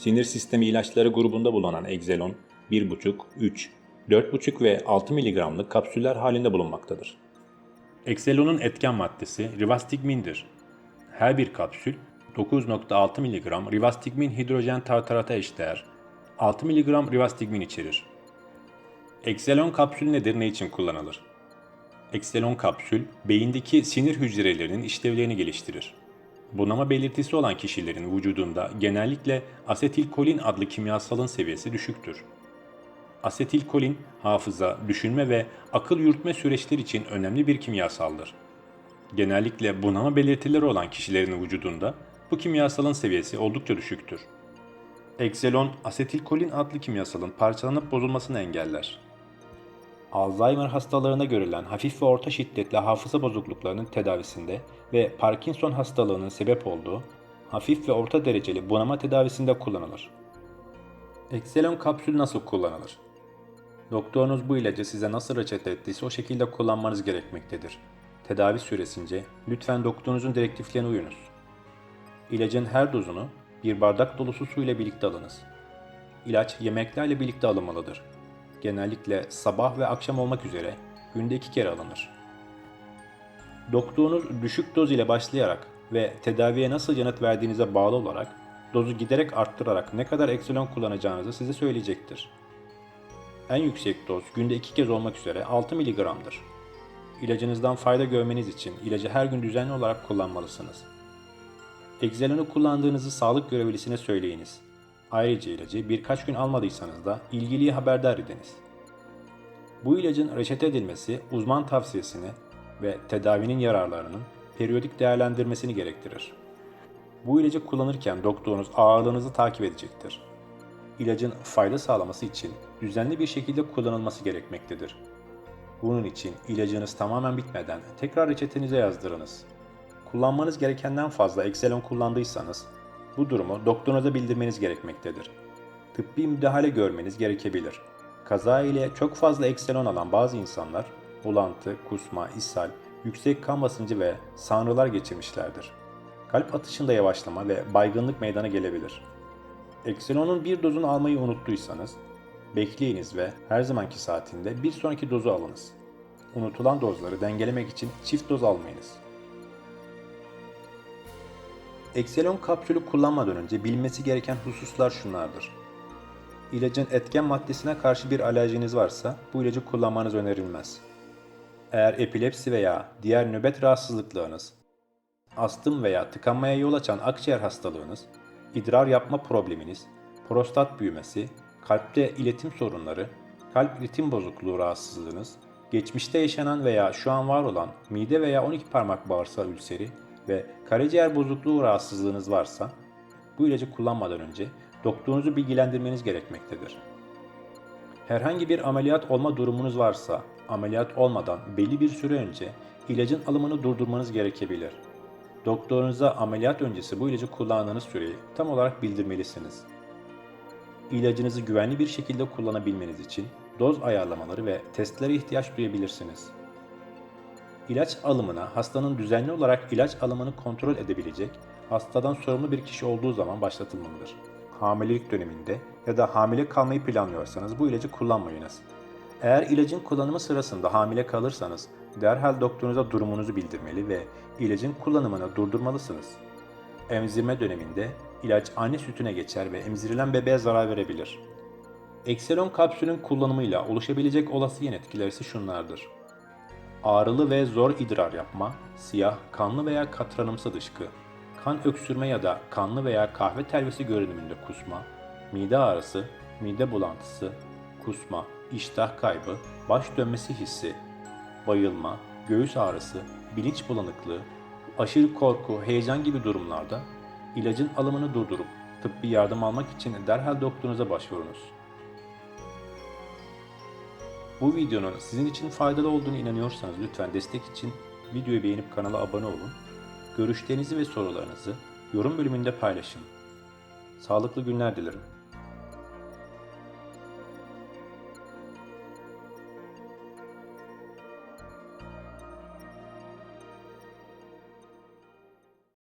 sinir sistemi ilaçları grubunda bulunan Exelon 1,5, 3, 4,5 ve 6 mg'lık kapsüller halinde bulunmaktadır. Exelon'un etken maddesi rivastigmindir. Her bir kapsül 9.6 mg rivastigmin hidrojen tartarata eşdeğer 6 mg rivastigmin içerir. Exelon kapsül nedir, ne için kullanılır? Exelon kapsül, beyindeki sinir hücrelerinin işlevlerini geliştirir. Bunama belirtisi olan kişilerin vücudunda genellikle asetilkolin adlı kimyasalın seviyesi düşüktür. Asetilkolin, hafıza, düşünme ve akıl yürütme süreçleri için önemli bir kimyasaldır. Genellikle bunama belirtileri olan kişilerin vücudunda bu kimyasalın seviyesi oldukça düşüktür. Exelon, asetilkolin adlı kimyasalın parçalanıp bozulmasını engeller. Alzheimer hastalarına görülen hafif ve orta şiddetli hafıza bozukluklarının tedavisinde ve Parkinson hastalığının sebep olduğu hafif ve orta dereceli bunama tedavisinde kullanılır. Exelon kapsül nasıl kullanılır? Doktorunuz bu ilacı size nasıl reçete ettiyse o şekilde kullanmanız gerekmektedir. Tedavi süresince lütfen doktorunuzun direktiflerine uyunuz. İlacın her dozunu bir bardak dolusu su ile birlikte alınız. İlaç yemeklerle birlikte alınmalıdır. Genellikle sabah ve akşam olmak üzere günde iki kere alınır. Doktorunuz düşük doz ile başlayarak ve tedaviye nasıl yanıt verdiğinize bağlı olarak dozu giderek arttırarak ne kadar eksilon kullanacağınızı size söyleyecektir. En yüksek doz günde iki kez olmak üzere 6 mg'dır. İlacınızdan fayda görmeniz için ilacı her gün düzenli olarak kullanmalısınız. Exelon'u kullandığınızı sağlık görevlisine söyleyiniz. Ayrıca ilacı birkaç gün almadıysanız da ilgiliyi haberdar ediniz. Bu ilacın reçete edilmesi uzman tavsiyesini ve tedavinin yararlarının periyodik değerlendirmesini gerektirir. Bu ilacı kullanırken doktorunuz ağırlığınızı takip edecektir. İlacın fayda sağlaması için düzenli bir şekilde kullanılması gerekmektedir. Bunun için ilacınız tamamen bitmeden tekrar reçetenize yazdırınız. Kullanmanız gerekenden fazla Exelon kullandıysanız bu durumu doktorunuza bildirmeniz gerekmektedir. Tıbbi müdahale görmeniz gerekebilir. Kaza ile çok fazla Exelon alan bazı insanlar bulantı, kusma, ishal, yüksek kan basıncı ve sanrılar geçirmişlerdir. Kalp atışında yavaşlama ve baygınlık meydana gelebilir. Exelon'un bir dozunu almayı unuttuysanız, bekleyiniz ve her zamanki saatinde bir sonraki dozu alınız. Unutulan dozları dengelemek için çift doz almayınız. Exelon kapsülü kullanmadan önce bilmesi gereken hususlar şunlardır. İlacın etken maddesine karşı bir alerjiniz varsa bu ilacı kullanmanız önerilmez. Eğer epilepsi veya diğer nöbet rahatsızlıklarınız, astım veya tıkanmaya yol açan akciğer hastalığınız, idrar yapma probleminiz, prostat büyümesi, kalpte iletim sorunları, kalp ritim bozukluğu rahatsızlığınız, geçmişte yaşanan veya şu an var olan mide veya 12 parmak bağırsağı ülseri ve karaciğer bozukluğu rahatsızlığınız varsa bu ilacı kullanmadan önce doktorunuzu bilgilendirmeniz gerekmektedir. Herhangi bir ameliyat olma durumunuz varsa ameliyat olmadan belli bir süre önce ilacın alımını durdurmanız gerekebilir. Doktorunuza ameliyat öncesi bu ilacı kullandığınız süreyi tam olarak bildirmelisiniz. İlacınızı güvenli bir şekilde kullanabilmeniz için doz ayarlamaları ve testlere ihtiyaç duyabilirsiniz. İlaç alımına hastanın düzenli olarak ilaç alımını kontrol edebilecek, hastadan sorumlu bir kişi olduğu zaman başlatılmalıdır. Hamilelik döneminde ya da hamile kalmayı planlıyorsanız bu ilacı kullanmayınız. Eğer ilacın kullanımı sırasında hamile kalırsanız derhal doktorunuza durumunuzu bildirmeli ve ilacın kullanımını durdurmalısınız. Emzirme döneminde ilaç anne sütüne geçer ve emzirilen bebeğe zarar verebilir. Exelon kapsülün kullanımıyla oluşabilecek olası yan etkiler ise şunlardır ağrılı ve zor idrar yapma, siyah, kanlı veya katranımsı dışkı, kan öksürme ya da kanlı veya kahve telvesi görünümünde kusma, mide ağrısı, mide bulantısı, kusma, iştah kaybı, baş dönmesi hissi, bayılma, göğüs ağrısı, bilinç bulanıklığı, aşırı korku, heyecan gibi durumlarda ilacın alımını durdurup tıbbi yardım almak için derhal doktorunuza başvurunuz. Bu videonun sizin için faydalı olduğunu inanıyorsanız lütfen destek için videoyu beğenip kanala abone olun. Görüşlerinizi ve sorularınızı yorum bölümünde paylaşın. Sağlıklı günler dilerim.